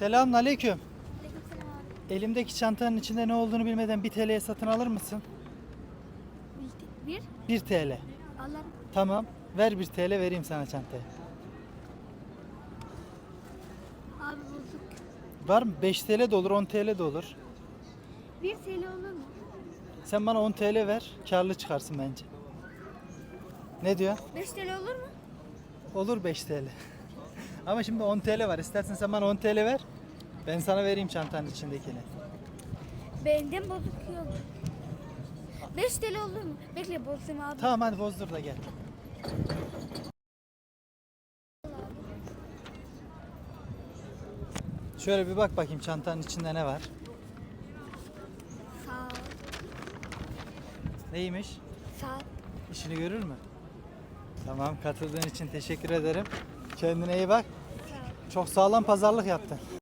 Selamun aleyküm. Elimdeki çantanın içinde ne olduğunu bilmeden 1 TL'ye satın alır mısın? Bir, 1 TL. alırım. Tamam. Ver 1 TL vereyim sana çantayı. Abi bozuk. Var mı? 5 TL de olur, 10 TL de olur. Bir TL olur mu? Sen bana 10 TL ver, karlı çıkarsın bence. Ne diyor? 5 TL olur mu? Olur 5 TL. Ama şimdi 10 TL var. İstersen sen bana 10 TL ver. Ben sana vereyim çantanın içindekini. Benden bozuk yok. 5 TL olur mu? Bekle bozayım abi. Tamam hadi bozdur da gel. Şöyle bir bak bakayım çantanın içinde ne var. Sağ ol. Neymiş? Sağ ol. İşini görür mü? Tamam katıldığın için teşekkür ederim. Kendine iyi bak. Çok sağlam pazarlık yaptın.